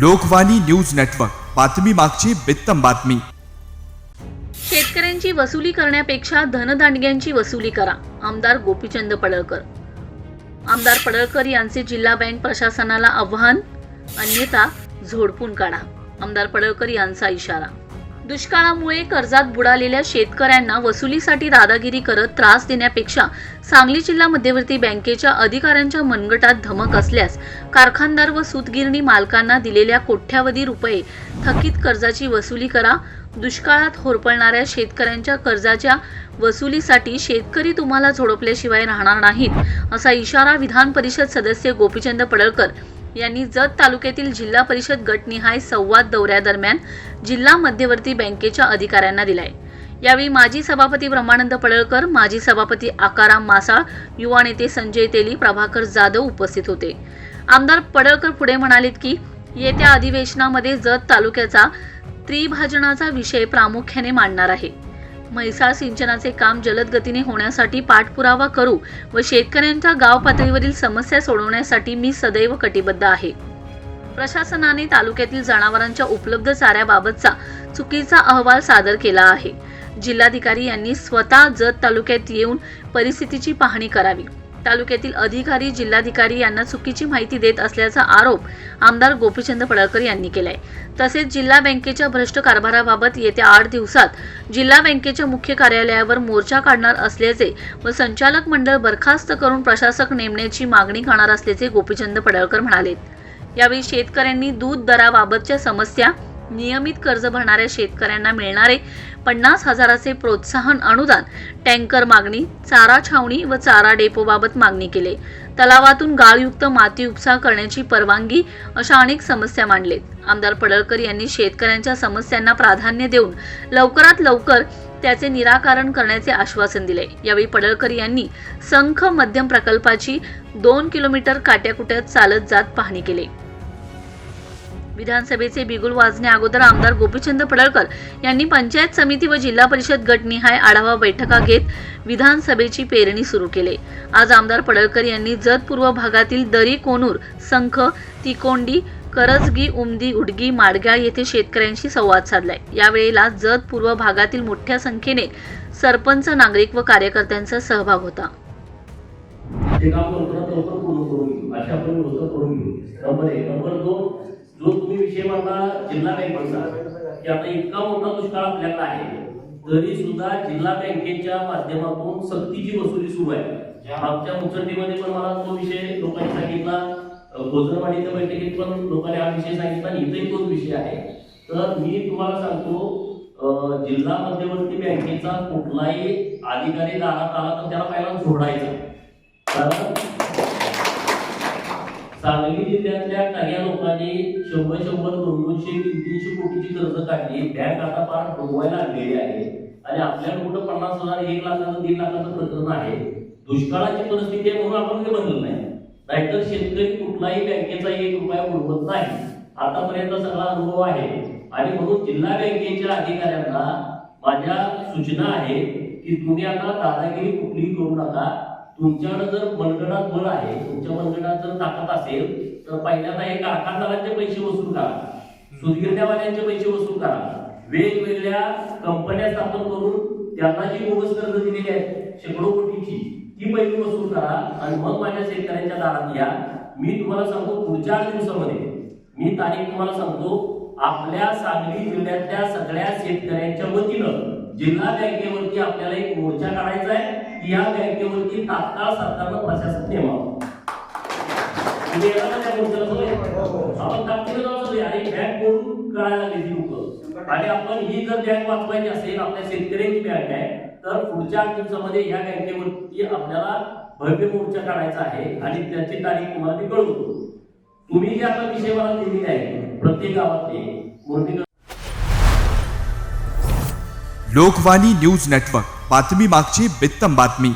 Lokvani news network. बातमी मागची बित्तम बातमी. शेतकऱ्यांची वसुली करण्यापेक्षा धनदांडग्यांची वसुली करा आमदार गोपीचंद पडळकर. आमदार पडळकर यांचे जिल्हा बँक प्रशासनाला आव्हान अन्यथा झोडपून काढा आमदार पडळकर यांचा इशारा. दुष्काळामुळे कर्जात बुडालेल्या शेतकऱ्यांना वसुलीसाठी दादागिरी करत त्रास देण्यापेक्षा सांगली जिल्हा मध्यवर्ती बँकेच्या अधिकाऱ्यांच्या मनगटात धमक असल्यास कारखानदार व सूतगिरणी मालकांना दिलेल्या कोट्यावधी रुपये थकीत कर्जाची वसुली करा. दुष्काळात होरपळणाऱ्या शेतकऱ्यांच्या कर्जाच्या वसुलीसाठी शेतकरी तुम्हाला झोडपल्याशिवाय राहणार नाहीत असा इशारा विधान परिषद सदस्य गोपीचंद पडळकर यांनी जत तालुक्यातील जिल्हा परिषद गटनिहाय संवाद दौऱ्यादरम्यान जिल्हा मध्यवर्ती बँकेच्या अधिकाऱ्यांना दिलाय. यावेळी माजी सभापती ब्रह्मानंद पडळकर माजी सभापती आकाराम मासाळ युवा नेते संजय तेली प्रभाकर जाधव उपस्थित होते. आमदार पडळकर पुढे म्हणालेत की येत्या अधिवेशनामध्ये जत तालुक्याचा त्रिभाजनाचा विषय प्रामुख्याने मांडणार आहे. म्हैसाळ सिंचनाचे काम जलद गतीने होण्यासाठी पाठपुरावा करू व शेतकऱ्यांच्या गाव पातळीवरील समस्या सोडवण्यासाठी मी सदैव कटिबद्ध आहे. प्रशासनाने तालुक्यातील जनावरांच्या उपलब्ध चाऱ्याबाबतचा चुकीचा अहवाल सादर केला आहे. जिल्हाधिकारी यांनी स्वतः जत तालुक्यात येऊन परिस्थितीची पाहणी करावी. तालुक्यातील अधिकारी जिल्हाधिकारी यांना चुकीची माहिती देत असल्याचा आरोप आमदार गोपीचंद पडळकर यांनी केलाय. तसेच जिल्हा बँकेच्या भ्रष्ट कारभाराबाबत येत्या आठ दिवसात जिल्हा बँकेच्या मुख्य कार्यालयावर मोर्चा काढणार असल्याचे व संचालक मंडळ बरखास्त करून प्रशासक नेमण्याची मागणी करणार असल्याचे गोपीचंद पडळकर म्हणालेत. यावेळी शेतकऱ्यांनी दूध दराबाबतच्या समस्या नियमित कर्ज भरणाऱ्या शेतकऱ्यांना मिळणारे पन्नास हजाराचे प्रोत्साहन अनुदान टँकर मागणी चारा छावणी व चारा डेपोबाबत मागणी केली. तलावातून गाळयुक्त माती उपसा करण्याची परवानगी अशा अनेक समस्या मांडलेत. आमदार पडळकर यांनी शेतकऱ्यांच्या समस्यांना प्राधान्य देऊन लवकरात लवकर त्याचे निराकरण करण्याचे आश्वासन दिले. यावेळी पडळकर यांनी संख मध्यम प्रकल्पाची दोन किलोमीटर काट्याकुट्यात चालत जात पाहणी केली. विधानसभेचे बिगुल वाजण्या अगोदर आमदार गोपीचंद पडळकर यांनी पंचायत समिती व जिल्हा परिषद गटनिहाय आढावा बैठका घेत विधानसभेची पेरणी सुरू केले. आज आमदार पडळकर यांनी जत पूर्व भागातील दरी कोनूर संख तिकोंडी करजगी उमदी उडगी माडगाळ येथे शेतकऱ्यांशी संवाद साधलाय. यावेळेला जत पूर्व भागातील मोठ्या संख्येने सरपंच नागरिक व कार्यकर्त्यांचा सहभाग होता. हे काम लवकरात लवकर पूर्ण करून घेऊ. अशा आपण व्यवस्था करून घेऊ. नंबर एक नंबर दोन जो तुम्ही जिल्हा बँकेचा. की आता इतका मोठा दुष्काळ आपल्याकडे आहे तरी सुद्धा जिल्हा बँकेच्या माध्यमातून सक्तीची वसुली सुरू आहे. मागच्या मुचंडीमध्ये पण मला तो विषय लोकांनी सांगितला गोजरवाडीच्या बैठकीत पण लोकांनी हा विषय सांगितला आणि इथेही तोच विषय आहे. तर मी तुम्हाला सांगतो जिल्हा मध्यवर्ती बँकेचा कुठलाही अधिकारी दारात आला तर त्याला पहिला सोडायचं कारण सांगली जिल्ह्यातल्या काही लोकांनी शंभर शंभर दोन दोनशे तीन तीनशे कोटीची कर्ज काढली. बँक आता फार डोंगवायला लागलेली आहे. आणि आपल्याला कुठं पन्नास हजार एक लाखाचं दीड लाखाचं प्रकरण आहे. दुष्काळाची परिस्थिती आहे म्हणून आपण ते बनलं नाही. नाहीतर शेतकरी कुठलाही बँकेचा एक रुपया उडवत नाही. आतापर्यंत सगळा अनुभव आहे. आणि म्हणून जिल्हा बँकेच्या अधिकाऱ्यांना माझ्या सूचना आहेत की तुम्ही आता दादागिरी कुठलीही करू नका. तुमच्याकडे जर मनगडात बळ आहे तुमच्या मनगडात जर ताकद असेल तर पहिल्यांदा हे कारखानदारांचे पैसे वसूल करा. सुदगिरण्यावाल्यांचे पैसे वसूल करा. वेगवेगळ्या कंपन्या स्थापन करून त्यांना जी बोगस कर्ज दिलेली आहेत शेकडो कोटीची ती पैसे वसूल करा आणि मग माझ्या शेतकऱ्यांच्या दारात या. मी तुम्हाला सांगतो पुढच्या आठ दिवसामध्ये. मी तारीख तुम्हाला सांगतो. आपल्या सांगली जिल्ह्यातल्या सगळ्या शेतकऱ्यांच्या वतीनं जिल्हा बँकेवरती आपल्याला एक मोर्चा काढायचा आहे. की या बँकेवरती तात्काळ सरकारनं प्रशासन नेमावं. म्हणजे आपण आणि आपण ही जर बँक वाचवायची असेल आपल्या शेतकऱ्यांची बँक आहे तर पुढच्या दिवसामध्ये या बँकेवरती आपल्याला भव्य मोर्चा काढायचा आहे. आणि त्याची तारीख तुम्हाला मी कळवतो. तुम्ही जे आता विषय मला दिलेली आहे प्रत्येक गावातले मूर्ती लोकवाणी न्यूज नेटवर्क. बातमी मागची बित्तम बातमी.